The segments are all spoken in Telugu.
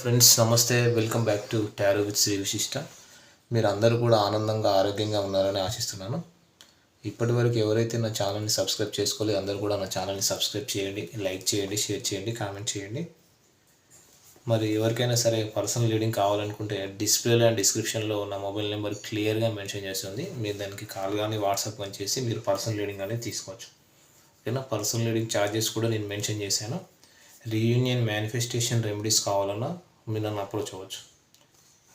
ఫ్రెండ్స్ నమస్తే. Welcome back to tarot with Shri Vishishta. మీరు అందరూ కూడా ఆనందంగా ఆరోగ్యంగా ఉన్నారని ఆశిస్తున్నాను. ఇప్పటి వరకు ఎవరైతే నా ఛానల్ని సబ్స్క్రైబ్ చేసుకోలేదు అందరూ కూడా నా ఛానల్ని సబ్స్క్రైబ్ చేయండి లైక్ చేయండి షేర్ చేయండి కామెంట్ చేయండి. మరి ఎవరికైనా సరే పర్సనల్ రీడింగ్ కావాలనుకుంటే డిస్ప్లేలో అండ్ డిస్క్రిప్షన్లో ఉన్న మొబైల్ నెంబర్ క్లియర్గా మెన్షన్ చేస్తుంది మీరు దానికి కాల్ కానీ వాట్సాప్ కానీ చేసి మీరు పర్సనల్ రీడింగ్ అనేది తీసుకోవచ్చు. ఓకేనా? పర్సనల్ రీడింగ్ ఛార్జెస్ కూడా నేను మెన్షన్ చేశాను. రీయూనియన్ మేనిఫెస్టేషన్ రెమెడీస్ కావాలన్నా మీరు నన్ను అప్రోచ్ అవ్వచ్చు.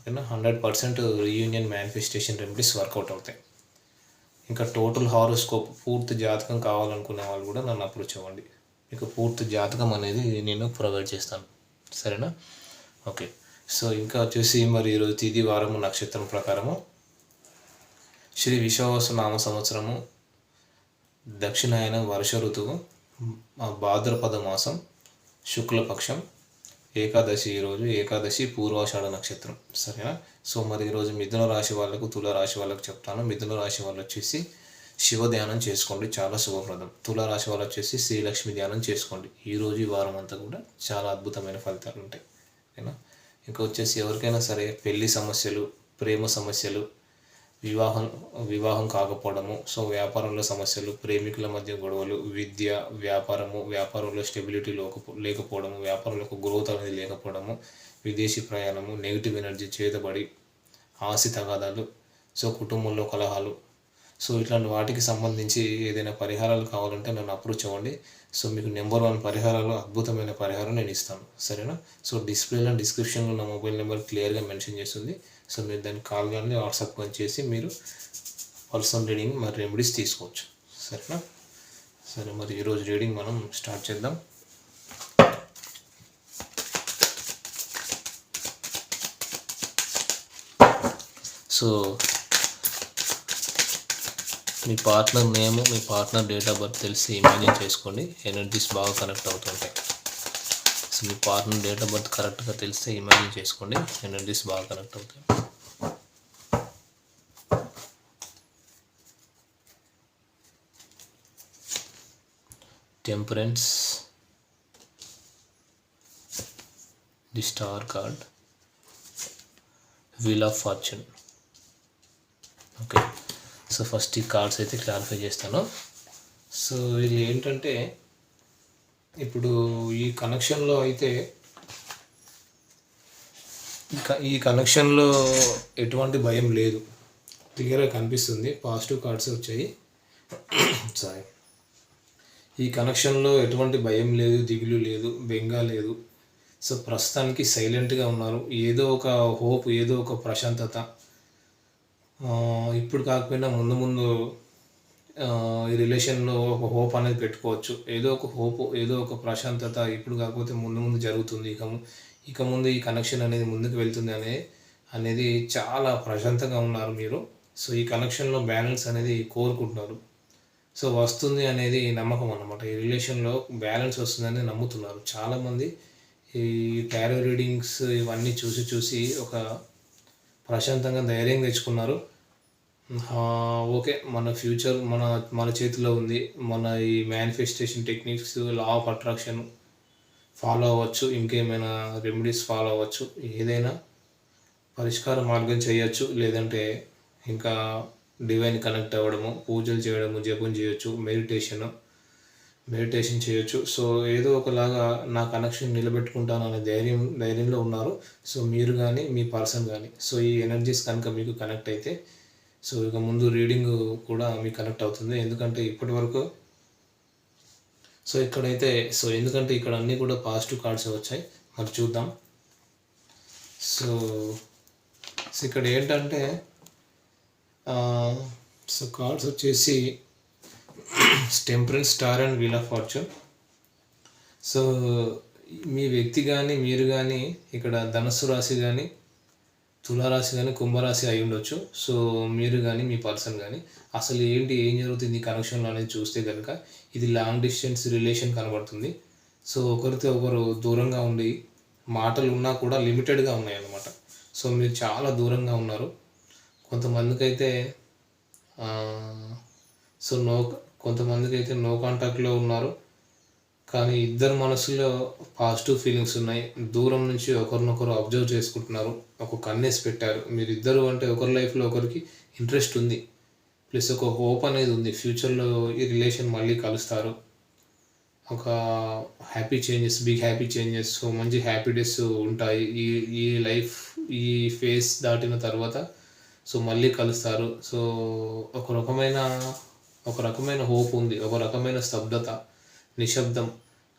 ఓకేనా? Hundred percent reunion manifestation remedies work out అవుతాయి. ఇంకా టోటల్ హారోస్కోప్ పూర్తి జాతకం కావాలనుకునే వాళ్ళు కూడా నన్ను అప్రోచ్ అవ్వండి. మీకు పూర్తి జాతకం అనేది నేను ప్రొవైడ్ చేస్తాను. సరేనా? ఓకే. సో ఇంకా వచ్చేసి మరి ఈరోజు తిది వారము నక్షత్రం ప్రకారము. శ్రీ విశ్వావసు నామ సంవత్సరము దక్షిణాయన వర్ష ఋతువు భాద్రపద మాసం శుక్లపక్షం ఏకాదశి ఈరోజు ఏకాదశి పూర్వాషాఢ నక్షత్రం. సరేనా? సో మరి ఈరోజు మిథున రాశి వాళ్ళకు తుల రాశి వాళ్ళకు చెప్తాను. మిథున రాశి వాళ్ళు వచ్చేసి శివ ధ్యానం చేసుకోండి. చాలా శుభప్రదం. తుల రాశి వాళ్ళు వచ్చేసి శ్రీలక్ష్మి ధ్యానం చేసుకోండి. ఈరోజు ఈ వారం అంతా కూడా చాలా అద్భుతమైన ఫలితాలు ఉంటాయి. ఓకేనా ఇంకా వచ్చేసి ఎవరికైనా సరే పెళ్ళి సమస్యలు ప్రేమ సమస్యలు వివాహం వివాహం కాకపోవడము సో వ్యాపారంలో సమస్యలు ప్రేమికుల మధ్య గొడవలు విద్య వ్యాపారము వ్యాపారంలో స్టెబిలిటీ లేకపో లేకపోవడము వ్యాపారంలో ఒక గ్రోత్ అనేది లేకపోవడము విదేశీ ప్రయాణము నెగిటివ్ ఎనర్జీ చేతబడి ఆశ తగాదాలు సో కుటుంబంలో కలహాలు. సో ఇట్లాంటి వాటికి సంబంధించి ఏదైనా పరిహారాలు కావాలంటే నన్ను అప్రోచ్ అవ్వండి. సో మీకు నెంబర్ వన్ పరిహారాలు అద్భుతమైన పరిహారం నేను ఇస్తాను. సరేనా? సో డిస్ప్లేలో డిస్క్రిప్షన్లో నా మొబైల్ నెంబర్ క్లియర్గా మెన్షన్ చేస్తుంది. సో మీరు దాన్ని కాల్ కానీ వాట్సాప్ కానీ చేసి మీరు పర్సనల్ రీడింగ్ మరి రెమెడీస్ తీసుకోవచ్చు. సరేనా? సరే మరి ఈరోజు రీడింగ్ మనం స్టార్ట్ చేద్దాం. సో మీ పార్ట్నర్ నేమ్ మీ పార్ట్నర్ డేట్ ఆఫ్ బర్త్ తెలిసి ఇమాజిన్ చేసుకోండి. ఎనర్జీస్ బాగా కనెక్ట్ అవుతుంటాయి. మీ పార్ట్నర్ డేట్ ఆఫ్ బర్త్ కరెక్ట్గా తెలిస్తే ఇమాజిన్ చేసుకోండి. ఎనర్జీస్ బాగా కనెక్ట్ అవుతాయి temperance. The star card. Wheel of fortune. Okay. So first ఈ కార్డ్స్ అయితే క్లారిఫై చేస్తాను. సో ఇది ఏంటంటే ఇప్పుడు ఈ కనెక్షన్లో అయితే ఈ కనెక్షన్లో ఎటువంటి భయం లేదు. క్లియర్గా కనిపిస్తుంది. పాజిటివ్ కార్డ్స్ వచ్చాయి. సారీ ఈ కనెక్షన్లో ఎటువంటి భయం లేదు దిగులు లేదు బెంగ లేదు. సో ప్రస్తుతానికి సైలెంట్గా ఉన్నారు. ఏదో ఒక హోప్ ఏదో ఒక ప్రశాంతత. ఇప్పుడు కాకపోయినా ముందు ముందు ఈ రిలేషన్లో ఒక హోప్ అనేది పెట్టుకోవచ్చు. ఏదో ఒక హోప్ ఏదో ఒక ప్రశాంతత ఇప్పుడు కాకపోతే ముందు ముందు జరుగుతుంది. ఇక ఇక ముందు ఈ కనెక్షన్ అనేది ముందుకు వెళ్తుంది అనే అనేది చాలా ప్రశాంతంగా ఉన్నారు మీరు. సో ఈ కనెక్షన్లో బ్యాలెన్స్ అనేది కోరుకుంటున్నారు. సో వస్తుంది అనేది నమ్మకం అన్నమాట. ఈ రిలేషన్లో బ్యాలెన్స్ వస్తుందని నమ్ముతున్నారు. చాలామంది ఈ టారో రీడింగ్స్ ఇవన్నీ చూసి చూసి ఒక ప్రశాంతంగా ధైర్యం తెచ్చుకున్నారు. ఓకే. మన ఫ్యూచర్ మన మన చేతిలో ఉంది. మన ఈ manifestation techniques law of attraction follow అవ్వచ్చు. ఇంకేమైనా రెమెడీస్ ఫాలో అవ్వచ్చు. ఏదైనా పరిష్కార మార్గం చేయొచ్చు. లేదంటే ఇంకా డివైన్ కనెక్ట్ అవ్వడము పూజలు చేయడము జపం చేయొచ్చు మెడిటేషన్ మెడిటేషన్ చేయొచ్చు. సో ఏదో ఒకలాగా నా కనెక్షన్ నిలబెట్టుకుంటాను అనే ధైర్యం ధైర్యంలో ఉన్నారు. సో మీరు కానీ మీ పర్సన్ కానీ సో ఈ ఎనర్జీస్ కనుక మీకు కనెక్ట్ అయితే సో ఇక ముందు రీడింగ్ కూడా మీకు కనెక్ట్ అవుతుంది. ఎందుకంటే ఇప్పటి వరకు సో ఇక్కడైతే సో ఎందుకంటే ఇక్కడ అన్నీ కూడా పాజిటివ్ కార్డ్స్ వచ్చాయి. మరి చూద్దాం. సో సో ఇక్కడ ఏంటంటే సో కార్డ్స్ వచ్చేసి temperance star and wheel of fortune so మీ వ్యక్తి కానీ మీరు కానీ ఇక్కడ ధనస్సు రాశి కానీ తులారాశి కానీ కుంభరాశి అయి ఉండొచ్చు. సో మీరు కానీ మీ పర్సన్ కానీ అసలు ఏంటి ఏం జరుగుతుంది కనెక్షన్లో అనేది చూస్తే కనుక ఇది లాంగ్ డిస్టెన్స్ రిలేషన్ కనబడుతుంది. సో ఒకరితో ఒకరు దూరంగా ఉండి మాటలు ఉన్నా కూడా లిమిటెడ్గా ఉన్నాయి అన్నమాట సో మీరు చాలా దూరంగా ఉన్నారు. కొంతమందికి అయితే సో నో కొంతమందికి అయితే నో కాంటాక్ట్లో ఉన్నారు. కానీ ఇద్దరు మనసులో పాజిటివ్ ఫీలింగ్స్ ఉన్నాయి. దూరం నుంచి ఒకరినొకరు అబ్జర్వ్ చేసుకుంటున్నారు. ఒక కన్నేసి పెట్టారు. మీరిద్దరు అంటే ఒకరి లైఫ్లో ఒకరికి ఇంట్రెస్ట్ ఉంది. ప్లస్ ఒక హోప్ అనేది ఉంది. ఫ్యూచర్లో ఈ రిలేషన్ మళ్ళీ కలుస్తారు. ఒక happy changes big happy changes so మంచి హ్యాపీ డేస్ ఉంటాయి. ఈ ఈ లైఫ్ ఈ ఫేస్ దాటిన తర్వాత సో మళ్ళీ కలుస్తారు. సో ఒక రకమైన ఒక రకమైన హోప్ ఉంది. ఒక రకమైన స్తబ్దత. నిశ్శబ్దం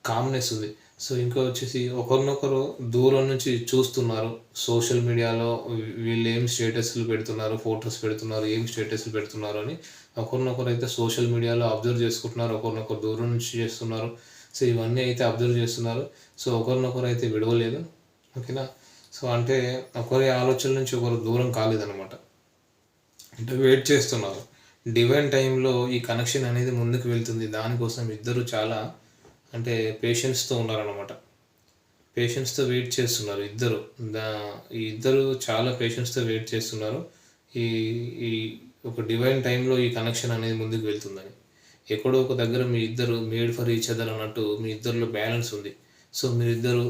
కామ్నెస్ ఉంది. సో ఇంకా వచ్చేసి ఒకరినొకరు దూరం నుంచి చూస్తున్నారు. సోషల్ మీడియాలో వీళ్ళు ఏం స్టేటస్లు పెడుతున్నారు ఫొటోస్ పెడుతున్నారు ఏం స్టేటస్లు పెడుతున్నారు అని ఒకరినొకరు అయితే సోషల్ మీడియాలో అబ్జర్వ్ చేసుకుంటున్నారు ఒకరినొకరు దూరం నుంచి చేస్తున్నారు. సో ఇవన్నీ అయితే అబ్జర్వ్ చేస్తున్నారు. సో ఒకరినొకరు అయితే విడవలేదు. ఓకేనా? సో అంటే ఒకరి ఆలోచన నుంచి ఒకరు దూరం కాలేదన్నమాట. అంటే వెయిట్ చేస్తున్నారు. డివైన్ టైంలో ఈ కనెక్షన్ అనేది ముందుకు వెళ్తుంది. దానికోసం ఇద్దరు చాలా అంటే పేషెన్స్తో ఉన్నారనమాట పేషెన్స్తో వెయిట్ చేస్తున్నారు ఇద్దరు. దా ఈ ఇద్దరు చాలా పేషెన్స్తో వెయిట్ చేస్తున్నారు. ఈ ఈ ఒక డివైన్ టైంలో ఈ కనెక్షన్ అనేది ముందుకు వెళ్తుందని. ఎక్కడో ఒక దగ్గర మీ ఇద్దరు మేడ్ ఫర్ ఈచ్ అదర్ అన్నట్టు మీ ఇద్దరిలో బ్యాలెన్స్ ఉంది. సో మీరిద్దరు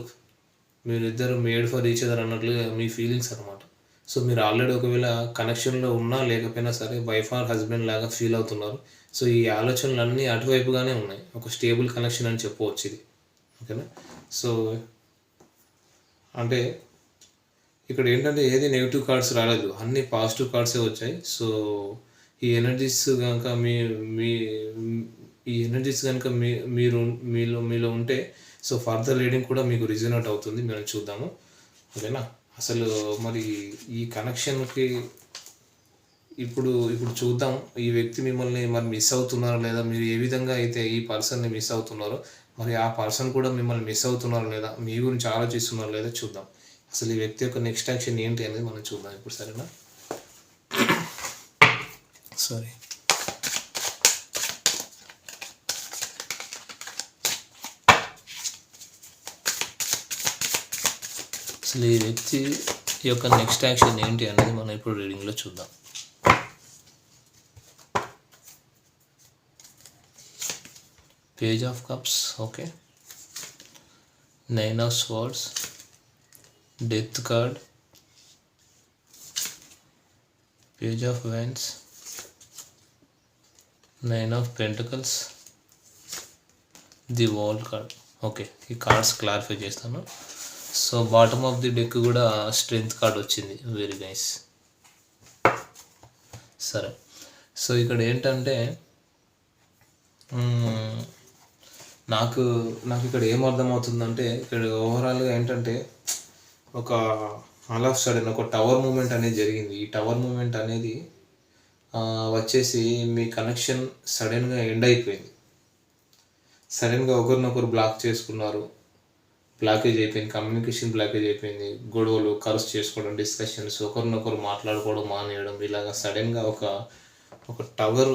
మీరిద్దరు మేడ్ ఫర్ ఈచ్ అదర్ అన్నట్లుగా మీ ఫీలింగ్స్ అనమాట సో మీరు ఆల్రెడీ ఒకవేళ కనెక్షన్లో ఉన్నా లేకపోయినా సరే వైఫ్ ఆర్ హస్బెండ్ లాగా ఫీల్ అవుతున్నారు. సో ఈ ఆలోచనలు అన్నీ అటువైపుగానే ఉన్నాయి. ఒక స్టేబుల్ కనెక్షన్ అని చెప్పవచ్చు ఇది. ఓకేనా? సో అంటే ఇక్కడ ఏంటంటే ఏది నెగిటివ్ కార్డ్స్ రాలేదు. అన్ని పాజిటివ్ కార్డ్సే వచ్చాయి. సో ఈ ఎనర్జీస్ కనుక మీ మీ ఈ ఎనర్జీస్ కనుక మీ మీరు మీలో మీలో ఉంటే సో ఫర్దర్ రీడింగ్ కూడా మీకు రిజనేట్ అవుతుంది. మేము చూద్దాము. ఓకేనా? అసలు మరి ఈ కనెక్షన్కి ఇప్పుడు ఇప్పుడు చూద్దాం. ఈ వ్యక్తి మిమ్మల్ని మరి మిస్ అవుతున్నారో లేదా? మీరు ఏ విధంగా అయితే ఈ పర్సన్ని మిస్ అవుతున్నారో మరి ఆ పర్సన్ కూడా మిమ్మల్ని మిస్ అవుతున్నారో లేదా? మీ గురించి ఆలోచిస్తున్నారో లేదా చూద్దాం. అసలు ఈ వ్యక్తి యొక్క నెక్స్ట్ యాక్షన్ ఏంటి అనేది మనం చూద్దాం ఇప్పుడు సరేనా? సారీ అసలు ఈ వ్యక్తి యొక్క నెక్స్ట్ యాక్షన్ ఏంటి అనేది మనం ఇప్పుడు రీడింగ్లో చూద్దాం. Page of cups okay nine of swords death card page of wands nine of pentacles the world card okay ఈ కార్డ్స్ క్లారిఫై చేస్తాను. So bottom of the deck కూడా స్ట్రెంగ్త్ కార్డ్ వచ్చింది. వెరీ నైస్ సరే. సో ఇక్కడ ఏంటంటే నాకు నాకు ఇక్కడ ఏం అర్థమవుతుందంటే ఇక్కడ ఓవరాల్గా ఏంటంటే ఒక ఆల్ ఆఫ్ సడన్ ఒక టవర్ మూమెంట్ అనేది జరిగింది. ఈ టవర్ మూమెంట్ అనేది వచ్చేసి మీ కనెక్షన్ సడన్గా ఎండ్ అయిపోయింది. సడన్గా ఒకరినొకరు బ్లాక్ చేసుకున్నారు. బ్లాకేజ్ అయిపోయింది కమ్యూనికేషన్ బ్లాకేజ్ అయిపోయింది గొడవలు ఖర్చు చేసుకోవడం డిస్కషన్స్ ఒకరినొకరు మాట్లాడుకోవడం మానేయడం ఇలాగా సడన్గా ఒక ఒక టవర్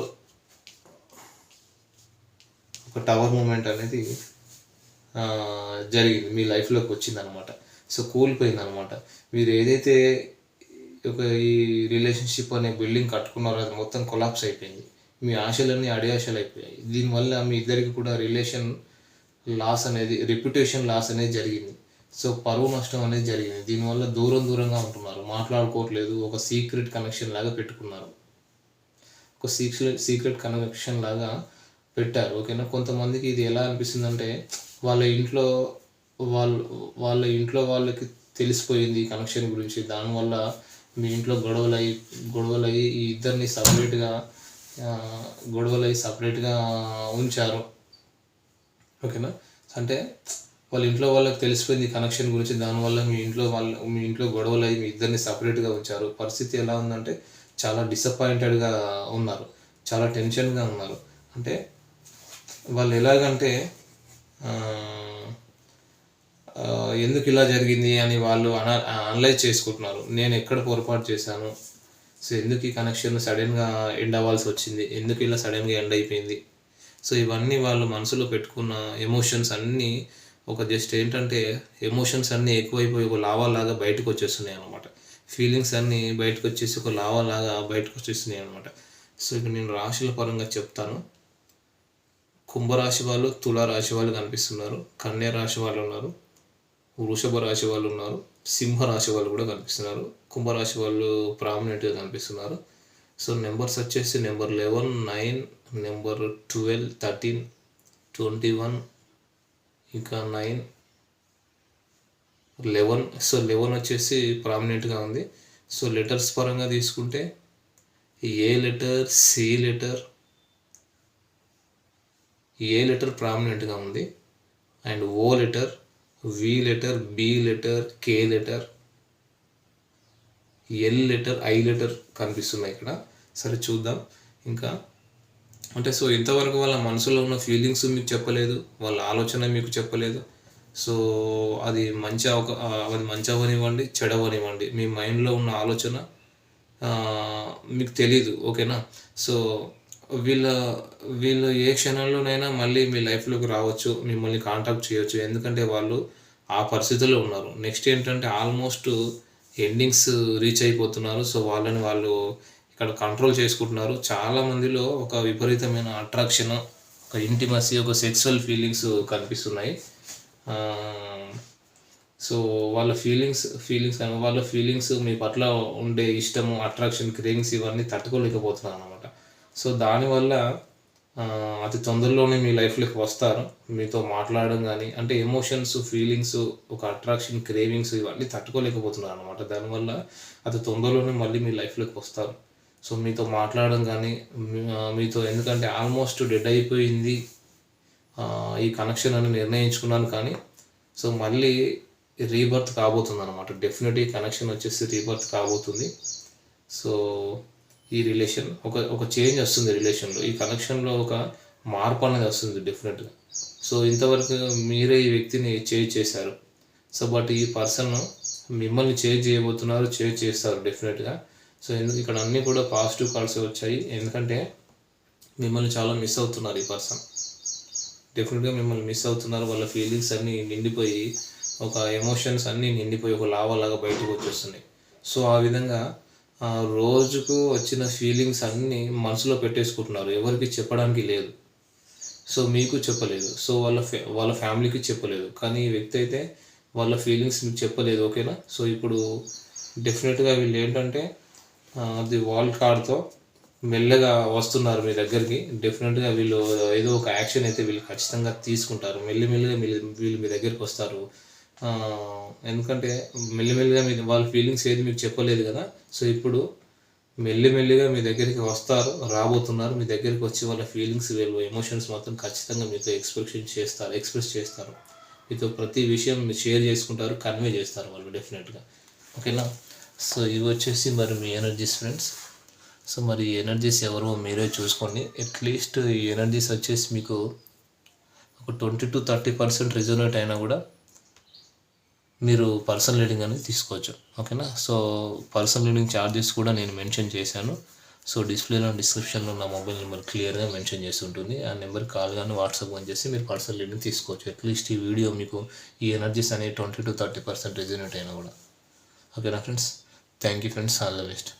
ఒక టవర్ మూమెంట్ అనేది జరిగింది. మీ లైఫ్లోకి వచ్చింది అనమాట సో కూలిపోయింది అనమాట మీరు ఏదైతే ఒక ఈ రిలేషన్షిప్ అనే బిల్డింగ్ కట్టుకున్నారో అది మొత్తం కొలాప్స్ అయిపోయింది. మీ ఆశలన్నీ అడియాశలు అయిపోయాయి దీనివల్ల మీ ఇద్దరికి కూడా రిలేషన్ లాస్ అనేది రెప్యుటేషన్ లాస్ అనేది జరిగింది. సో పరువు నష్టం అనేది జరిగింది. దీనివల్ల దూరం దూరంగా ఉంటున్నారు. మాట్లాడుకోవట్లేదు. ఒక సీక్రెట్ కనెక్షన్ లాగా పెట్టుకున్నారు. ఒక సీక్రెట్ సీక్రెట్ కనెక్షన్ లాగా పెట్టారు. ఓకేనా? కొంతమందికి ఇది ఎలా అనిపిస్తుంది అంటే వాళ్ళ ఇంట్లో వాళ్ళు వాళ్ళ ఇంట్లో వాళ్ళకి తెలిసిపోయింది ఈ కనెక్షన్ గురించి. దానివల్ల మీ ఇంట్లో గొడవలయ్యి గొడవలయ్యి ఈ ఇద్దరిని సపరేట్గా గొడవలయ్యి సపరేట్గా ఉంచారు. ఓకేనా? అంటే వాళ్ళ ఇంట్లో వాళ్ళకి తెలిసిపోయింది కనెక్షన్ గురించి దానివల్ల మీ ఇంట్లో వాళ్ళ మీ ఇంట్లో గొడవలు అయ్యి మీ ఇద్దరిని సపరేట్గా ఉంచారు. పరిస్థితి ఎలా ఉందంటే చాలా డిసప్పాయింటెడ్గా ఉన్నారు. చాలా టెన్షన్గా ఉన్నారు. అంటే వాళ్ళు ఎలాగంటే ఎందుకు ఇలా జరిగింది అని వాళ్ళు అన అనలైజ్ చేసుకుంటున్నారు. నేను ఎక్కడ పొరపాటు చేశాను? సో ఎందుకు ఈ కనెక్షన్ సడన్గా ఎండ్ అవ్వాల్సి వచ్చింది? ఎందుకు ఇలా సడన్గా ఎండ్ అయిపోయింది? సో ఇవన్నీ వాళ్ళు మనసులో పెట్టుకున్న ఎమోషన్స్ అన్నీ ఒక జస్ట్ ఏంటంటే ఎమోషన్స్ అన్నీ ఎక్కువైపోయి ఒక లావాలాగా బయటకు వచ్చేస్తున్నాయి అనమాట ఫీలింగ్స్ అన్నీ బయటకు వచ్చేసి ఒక లావాలాగా బయటకు వచ్చేస్తున్నాయి అనమాట సో ఇప్పుడు నేను రాశుల పరంగా చెప్తాను. కుంభరాశి వాళ్ళు తుల రాశి వాళ్ళు కనిపిస్తున్నారు. కన్యా రాశి వాళ్ళు ఉన్నారు. వృషభ రాశి వాళ్ళు ఉన్నారు. సింహ రాశి వాళ్ళు కూడా కనిపిస్తున్నారు. కుంభరాశి వాళ్ళు ప్రామినెంట్గా కనిపిస్తున్నారు. సో నెంబర్స్ వచ్చేసి number eleven nine number twelve thirteen twenty one ఇంకా నైన్ లెవెన్. సో లెవెన్ వచ్చేసి ప్రామినెంట్గా ఉంది. సో లెటర్స్ పరంగా తీసుకుంటే A letter C letter A letter ప్రామినెంట్గా ఉంది. And O letter V letter B letter K letter L letter I letter కనిపిస్తున్నాయి ఇక్కడ. సరే చూద్దాం. ఇంకా అంటే సో ఇంతవరకు వాళ్ళ మనసులో ఉన్న ఫీలింగ్స్ మీకు చెప్పలేదు వాళ్ళ ఆలోచన మీకు చెప్పలేదు. సో అది మంచి అవక అది మంచి అవనివ్వండి చెడవనివ్వండి మీ మైండ్లో ఉన్న ఆలోచన మీకు తెలీదు ఓకేనా? సో వీళ్ళ వీళ్ళు ఏ క్షణంలోనైనా మళ్ళీ మీ లైఫ్లోకి రావచ్చు మిమ్మల్ని కాంటాక్ట్ చేయొచ్చు. ఎందుకంటే వాళ్ళు ఆ పరిస్థితుల్లో ఉన్నారు. నెక్స్ట్ ఏంటంటే ఆల్మోస్ట్ ఎండింగ్స్ రీచ్ అయిపోతున్నారు. సో వాళ్ళని వాళ్ళు ఇక్కడ కంట్రోల్ చేసుకుంటున్నారు. చాలా మందిలో ఒక విపరీతమైన అట్రాక్షన్ ఒక ఇంటిమసీ ఒక సెక్సువల్ ఫీలింగ్స్ కనిపిస్తున్నాయి. సో వాళ్ళ ఫీలింగ్స్ ఫీలింగ్స్ వాళ్ళ ఫీలింగ్స్ మీ పట్ల ఉండే ఇష్టము అట్రాక్షన్ క్రేవింగ్స్ ఇవన్నీ తట్టుకోలేకపోతున్నారు అనమాట సో దానివల్ల అతి తొందరలోనే మీ లైఫ్లోకి వస్తారు. మీతో మాట్లాడడం కానీ అంటే ఎమోషన్స్ ఫీలింగ్స్ ఒక అట్రాక్షన్ క్రేవింగ్స్ ఇవన్నీ తట్టుకోలేకపోతున్నారు అనమాట దానివల్ల అతి తొందరలోనే మళ్ళీ మీ లైఫ్లోకి వస్తారు. సో మీతో మాట్లాడడం కానీ మీతో ఎందుకంటే ఆల్మోస్ట్ డెడ్ అయిపోయింది ఈ కనెక్షన్ అని నిర్ణయించుకున్నాను కానీ సో మళ్ళీ రీబర్త్ కాబోతుంది అనమాట డెఫినెట్లీ కనెక్షన్ వచ్చేసి రీబర్త్ కాబోతుంది. సో ఈ రిలేషన్ ఒక ఒక చేంజ్ వస్తుంది రిలేషన్లో. ఈ కనెక్షన్లో ఒక మార్పు అనేది వస్తుంది డెఫినెట్గా సో ఇంతవరకు మీరే ఈ వ్యక్తిని చేంజ్ చేశారు. సో బట్ ఈ పర్సన్ మిమ్మల్ని చేంజ్ చేయబోతున్నారు చేంజ్ చేస్తారు డెఫినెట్గా సో ఇక్కడ అన్నీ కూడా పాజిటివ్ కాల్స్ వచ్చాయి. ఎందుకంటే మిమ్మల్ని చాలా మిస్ అవుతున్నారు ఈ పర్సన్ డెఫినెట్గా మిమ్మల్ని మిస్ అవుతున్నారు. వాళ్ళ ఫీలింగ్స్ అన్నీ నిండిపోయి ఒక ఎమోషన్స్ అన్నీ నిండిపోయి ఒక లావాలాగా బయటకు వచ్చేస్తున్నాయి. సో ఆ విధంగా రోజుకు వచ్చిన ఫీలింగ్స్ అన్నీ మనసులో పెట్టేసుకుంటున్నారు. ఎవరికి చెప్పడానికి లేదు. సో మీకు చెప్పలేదు. సో వాళ్ళ ఫ్యా వాళ్ళ ఫ్యామిలీకి చెప్పలేదు. కానీ ఈ వ్యక్తి అయితే వాళ్ళ ఫీలింగ్స్ మీకు చెప్పలేదు. ఓకేనా? సో ఇప్పుడు డెఫినెట్గా వీళ్ళు ఏంటంటే ది వాల్ కార్డ్తో మెల్లగా వస్తున్నారు మీ దగ్గరికి. డెఫినెట్గా వీళ్ళు ఏదో ఒక యాక్షన్ అయితే వీళ్ళు ఖచ్చితంగా తీసుకుంటారు. మెల్లిమెల్లిగా వీళ్ళు వీళ్ళు మీ దగ్గరికి వస్తారు. ఎందుకంటే మెల్లిమెల్లిగా మీ వాళ్ళ ఫీలింగ్స్ ఏది మీకు చెప్పలేదు కదా. సో ఇప్పుడు మెల్లిమెల్లిగా మీ దగ్గరికి వస్తారు రాబోతున్నారు. మీ దగ్గరికి వచ్చి వాళ్ళ ఫీలింగ్స్ వీళ్ళు ఎమోషన్స్ మాత్రం ఖచ్చితంగా మీతో ఎక్స్ప్రెషన్ చేస్తారు ఎక్స్ప్రెస్ చేస్తారు. మీతో ప్రతి విషయం మీరు షేర్ చేసుకుంటారు కన్వే చేస్తారు వాళ్ళు డెఫినెట్గా ఓకేనా సో ఇవి వచ్చేసి మరి మీ ఎనర్జీస్ ఫ్రెండ్స్ సో మరి ఎనర్జీస్ ఎవరో మీరే చూసుకోండి. అట్లీస్ట్ ఈ ఎనర్జీస్ వచ్చేసి మీకు ఒక twenty to thirty percent regenerate అయినా కూడా మీరు పర్సనల్ రీడింగ్ అనేది తీసుకోవచ్చు. ఓకేనా సో పర్సనల్ రీడింగ్ ఛార్జెస్ కూడా నేను మెన్షన్ చేశాను. సో డిస్ప్లేలో డిస్క్రిప్షన్లో నా మొబైల్ నెంబర్ క్లియర్గా మెన్షన్ చేసి ఉంటుంది. ఆ నెంబర్ కాల్ కానీ వాట్సాప్ కానీ చేసి మీరు పర్సనల్ రీడింగ్ తీసుకోవచ్చు. అట్లీస్ట్ ఈ వీడియో మీకు ఈ ఎనర్జీస్ అనేవి twenty to thirty percent regenerate అయినా కూడా. ఓకేనా friends thank you friends all the best